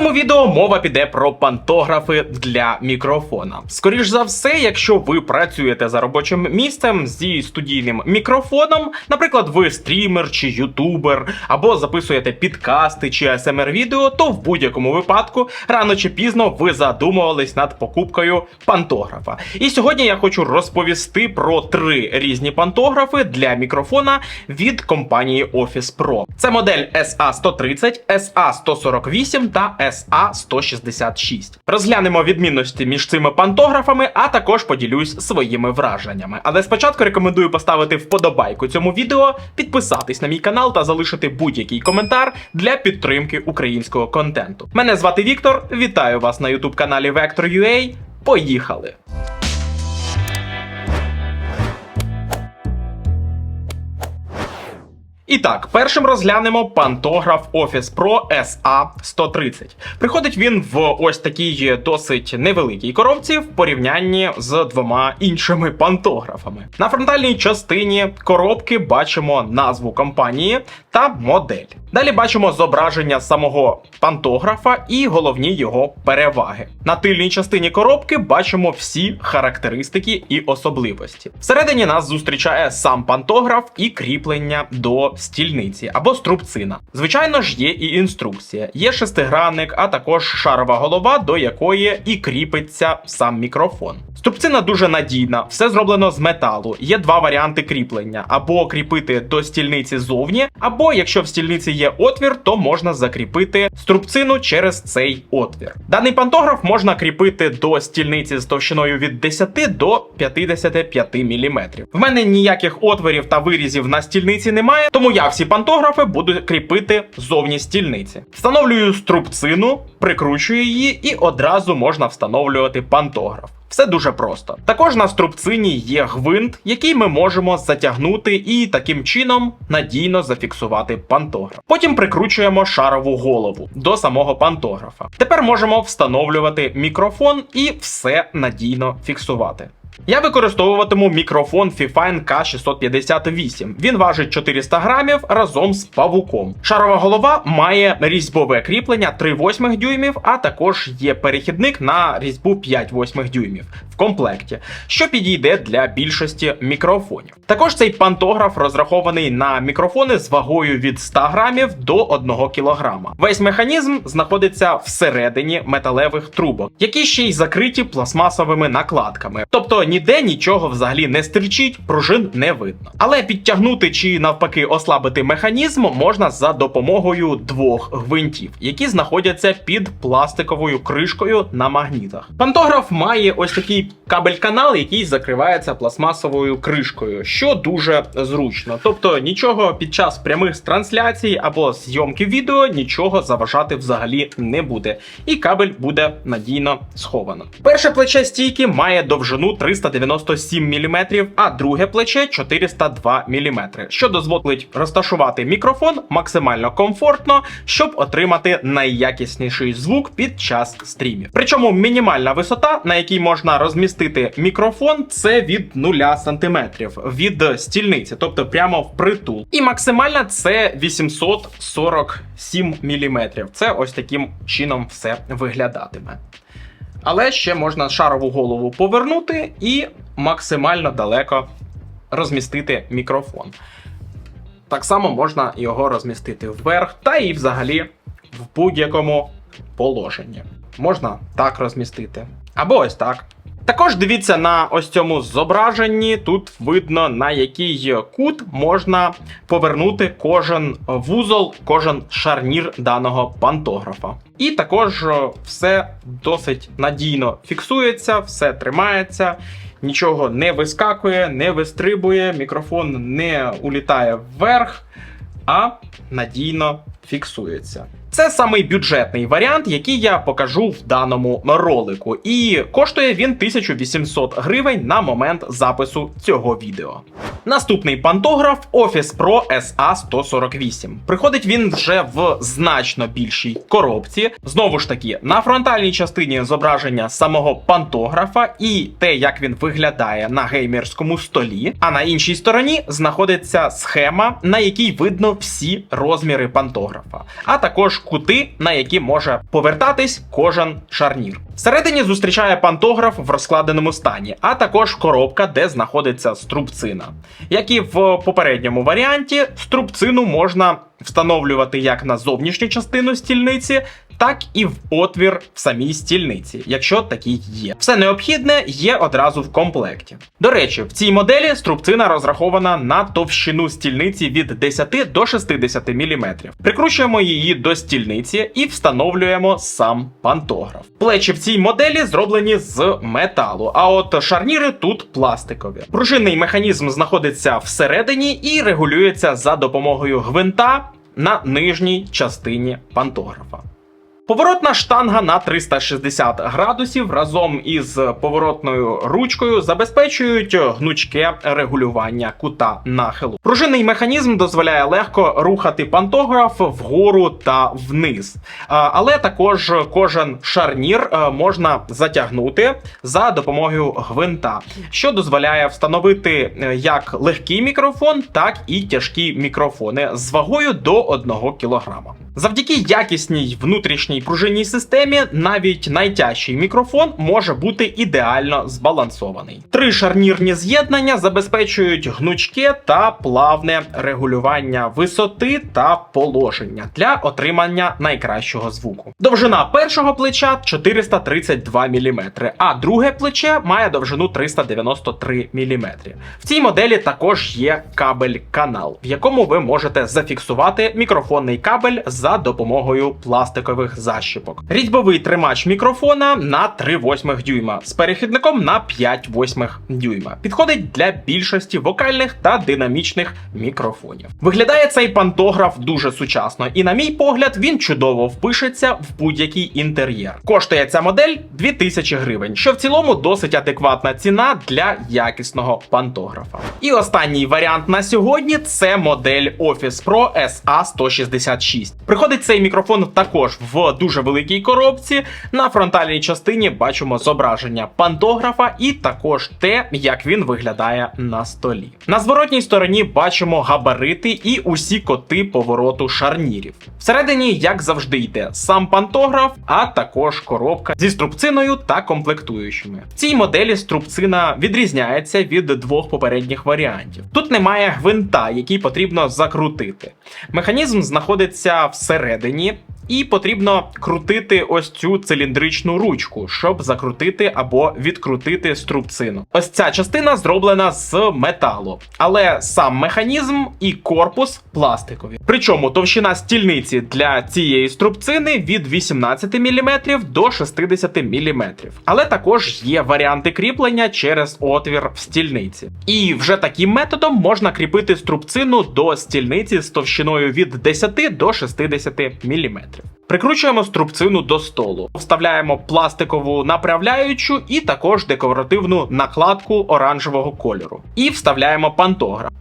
цьому відео мова піде про пантографи для мікрофона. Скоріш за все, якщо ви працюєте за робочим місцем зі студійним мікрофоном, наприклад, ви стрімер чи ютубер, або записуєте підкасти чи смр відео, то в будь-якому випадку рано чи пізно ви задумувались над покупкою пантографа. І сьогодні я хочу розповісти про три різні пантографи для мікрофона від компанії Office Pro. Це модель SA130, SA148 та SA166. Розглянемо відмінності між цими пантографами, а також поділюсь своїми враженнями. Але спочатку рекомендую поставити вподобайку цьому відео, підписатись на мій канал та залишити будь-який коментар для підтримки українського контенту. Мене звати Віктор. Вітаю вас на youtube каналі Vector.ua. Поїхали! І так, першим розглянемо пантограф Office Pro SA130. Приходить він в ось такій досить невеликій коробці в порівнянні з двома іншими пантографами. На фронтальній частині коробки бачимо назву компанії та модель. Далі бачимо зображення самого пантографа і головні його переваги. На тильній частині коробки бачимо всі характеристики і особливості. Всередині нас зустрічає сам пантограф і кріплення до стільниці або струбцина. Звичайно ж, є і інструкція. Є шестигранник, а також шарова голова, до якої і кріпиться сам мікрофон. Струбцина дуже надійна, все зроблено з металу. Є два варіанти кріплення: або кріпити до стільниці зовні, або якщо в стільниці є отвір, то можна закріпити струбцину через цей отвір. Даний пантограф можна кріпити до стільниці з товщиною від 10 до 55 мм. В мене ніяких отворів та вирізів на стільниці немає, тому я всі пантографи буду кріпити зовні стільниці. Встановлюю струбцину, прикручую її і одразу можна встановлювати пантограф. Все дуже просто. Також на струбцині є гвинт, який ми можемо затягнути і таким чином надійно зафіксувати пантограф. Потім прикручуємо шарову голову до самого пантографа. Тепер можемо встановлювати мікрофон і все надійно фіксувати. Я використовуватиму мікрофон Fifine K658. Він важить 400 грамів разом з павуком. Шарова голова має різьбове кріплення 3,8 дюймів, а також є перехідник на різьбу 5,8 дюймів комплекті, що підійде для більшості мікрофонів. Також цей пантограф розрахований на мікрофони з вагою від 100 грамів до 1 кілограма. Весь механізм знаходиться всередині металевих трубок, які ще й закриті пластмасовими накладками. Тобто ніде нічого взагалі не стирчить, пружин не видно. Але підтягнути чи навпаки ослабити механізм можна за допомогою двох гвинтів, які знаходяться під пластиковою кришкою на магнітах. Пантограф має ось такий кабель-канал, який закривається пластмасовою кришкою, що дуже зручно. Тобто нічого під час прямих трансляцій або зйомки відео нічого заважати взагалі не буде, і кабель буде надійно сховано. Перше плече стійки має довжину 397 мм, а друге плече 402 мм, що дозволить розташувати мікрофон максимально комфортно, щоб отримати найякісніший звук під час стрімів. Причому мінімальна висота, на якій можна розмістити мікрофон, це від 0 см від стільниці, тобто прямо в притул. І максимальна це 847 мм. Це ось таким чином все виглядатиме. Але ще можна шарову голову повернути і максимально далеко розмістити мікрофон. Так само можна його розмістити вверх, та і взагалі в будь-якому положенні. Можна так розмістити. Або ось так. Також дивіться на ось цьому зображенні. Тут видно, на який кут можна повернути кожен вузол, кожен шарнір даного пантографа. І також все досить надійно фіксується, все тримається, нічого не вискакує, не вистрибує, мікрофон не улітає вверх, а надійно фіксується. Це самий бюджетний варіант, який я покажу в даному ролику, і коштує він 1800 гривень на момент запису цього відео. Наступний пантограф Office Pro SA148. Приходить він вже в значно більшій коробці. Знову ж таки, на фронтальній частині зображення самого пантографа і те, як він виглядає на геймерському столі. А на іншій стороні знаходиться схема, на якій видно всі розміри пантографа, а також кути, на які може повертатись кожен шарнір. Всередині зустрічає пантограф в розкладеному стані, а також коробка, де знаходиться струбцина. Як і в попередньому варіанті, струбцину можна встановлювати як на зовнішню частину стільниці, так і в отвір в самій стільниці, якщо такий є. Все необхідне є одразу в комплекті. До речі, в цій моделі струбцина розрахована на товщину стільниці від 10 до 60 мм. Прикручуємо її до стільниці і встановлюємо сам пантограф. Плечі в цій моделі зроблені з металу, а от шарніри тут пластикові. Пружинний механізм знаходиться всередині і регулюється за допомогою гвинта на нижній частині пантографа. Поворотна штанга на 360 градусів разом із поворотною ручкою забезпечують гнучке регулювання кута нахилу. Пружинний механізм дозволяє легко рухати пантограф вгору та вниз, але також кожен шарнір е, можна затягнути за допомогою гвинта, що дозволяє встановити е, як легкий мікрофон, так і тяжкі мікрофони з вагою до 1 кг. Завдяки якісній внутрішній пружинній системі, навіть найтяжчий мікрофон може бути ідеально збалансований. Три шарнірні з'єднання забезпечують гнучке та плавне регулювання висоти та положення для отримання найкращого звуку. Довжина першого плеча 432 мм, а друге плече має довжину 393 мм. В цій моделі також є кабель-канал, в якому ви можете зафіксувати мікрофонний кабель за допомогою пластикових защіпок. Різьбовий тримач мікрофона на 3 восьмих дюйма з перехідником на 5 восьмих дюйма. Підходить для більшості вокальних та динамічних мікрофонів. Виглядає цей пантограф дуже сучасно, і, на мій погляд, він чудово впишеться в будь-який інтер'єр. Коштує ця модель 2000 гривень, що в цілому досить адекватна ціна для якісного пантографа. І останній варіант на сьогодні це модель Office Pro SA166. Приходить цей мікрофон також в дуже великій коробці. На фронтальній частині бачимо зображення пантографа і також те, як він виглядає на столі. На зворотній стороні бачимо габарити і усі коти повороту шарнірів. Всередині, як завжди, йде сам пантограф, а також коробка зі струбциною та комплектуючими. В цій моделі струбцина відрізняється від двох попередніх варіантів. Тут немає гвинта, який потрібно закрутити. Механізм знаходиться всередині. І потрібно крутити ось цю циліндричну ручку, щоб закрутити або відкрутити струбцину. Ось ця частина зроблена з металу, але сам механізм і корпус пластикові. Причому товщина стільниці для цієї струбцини від 18 мм до 60 мм. Але також є варіанти кріплення через отвір в стільниці. І вже таким методом можна кріпити струбцину до стільниці з товщиною від 10 до 60 мм. Прикручуємо струбцину до столу, вставляємо пластикову направляючу і також декоративну накладку оранжевого кольору. І вставляємо пантограф.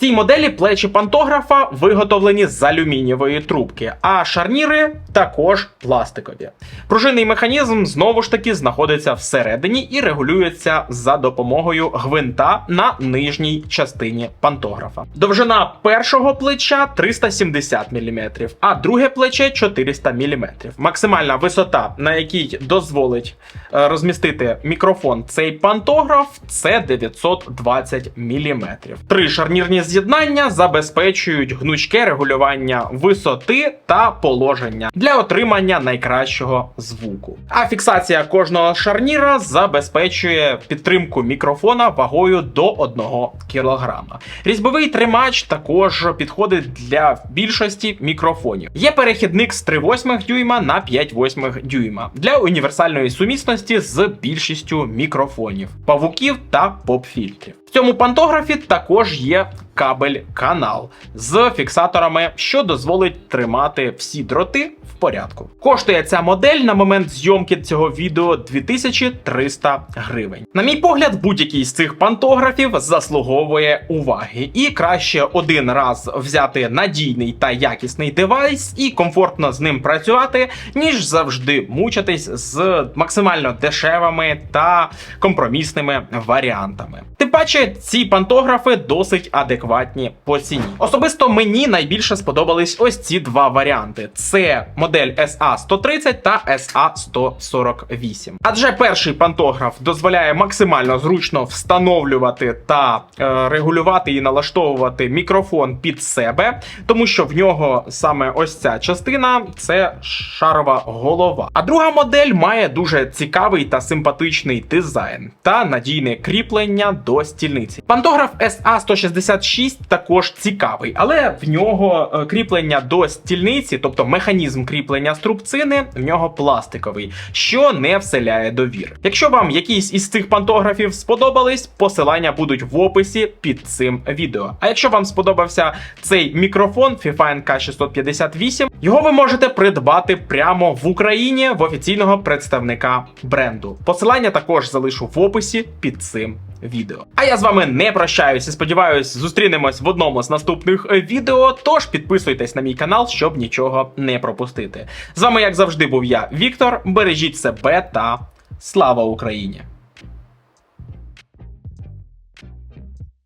Цій моделі плечі пантографа виготовлені з алюмінієвої трубки, а шарніри також пластикові. Пружинний механізм знову ж таки знаходиться всередині і регулюється за допомогою гвинта на нижній частині пантографа. Довжина першого плеча 370 мм, а друге плече 400 мм. Максимальна висота, на якій дозволить е, розмістити мікрофон цей пантограф, це 920 мм. Три шарнірні з'єднання забезпечують гнучке регулювання висоти та положення для отримання найкращого звуку. А фіксація кожного шарніра забезпечує підтримку мікрофона вагою до 1 кг. Різьбовий тримач також підходить для більшості мікрофонів. Є перехідник з 3,8 дюйма на 5,8 дюйма для універсальної сумісності з більшістю мікрофонів, павуків та поп-фільтрів. В цьому пантографі також є кабель-канал з фіксаторами, що дозволить тримати всі дроти в порядку. Коштує ця модель на момент зйомки цього відео 2300 гривень. На мій погляд, будь-який з цих пантографів заслуговує уваги, і краще один раз взяти надійний та якісний девайс і комфортно з ним працювати, ніж завжди мучитись з максимально дешевими та компромісними варіантами. Тим паче, ці пантографи досить адекватні по ціні. Особисто мені найбільше сподобались ось ці два варіанти: це модель SA130 та SA148. Адже перший пантограф дозволяє максимально зручно встановлювати та е, регулювати і налаштовувати мікрофон під себе, тому що в нього саме ось ця частина це шарова голова. А друга модель має дуже цікавий та симпатичний дизайн та надійне кріплення до стільниці. Пантограф SA166 також цікавий, але в нього е, кріплення до стільниці, тобто механізм кріплення струбцини, в нього пластиковий, що не вселяє довір. Якщо вам якийсь із цих пантографів сподобались, посилання будуть в описі під цим відео. А якщо вам сподобався цей мікрофон FIFA NK658, його ви можете придбати прямо в Україні в офіційного представника бренду. Посилання також залишу в описі під цим відео. А я з вами не прощаюся. сподіваюсь, зустрінемось в одному з наступних е, відео. Тож підписуйтесь на мій канал, щоб нічого не пропустити. З вами, як завжди, був я, Віктор. Бережіть себе та слава Україні!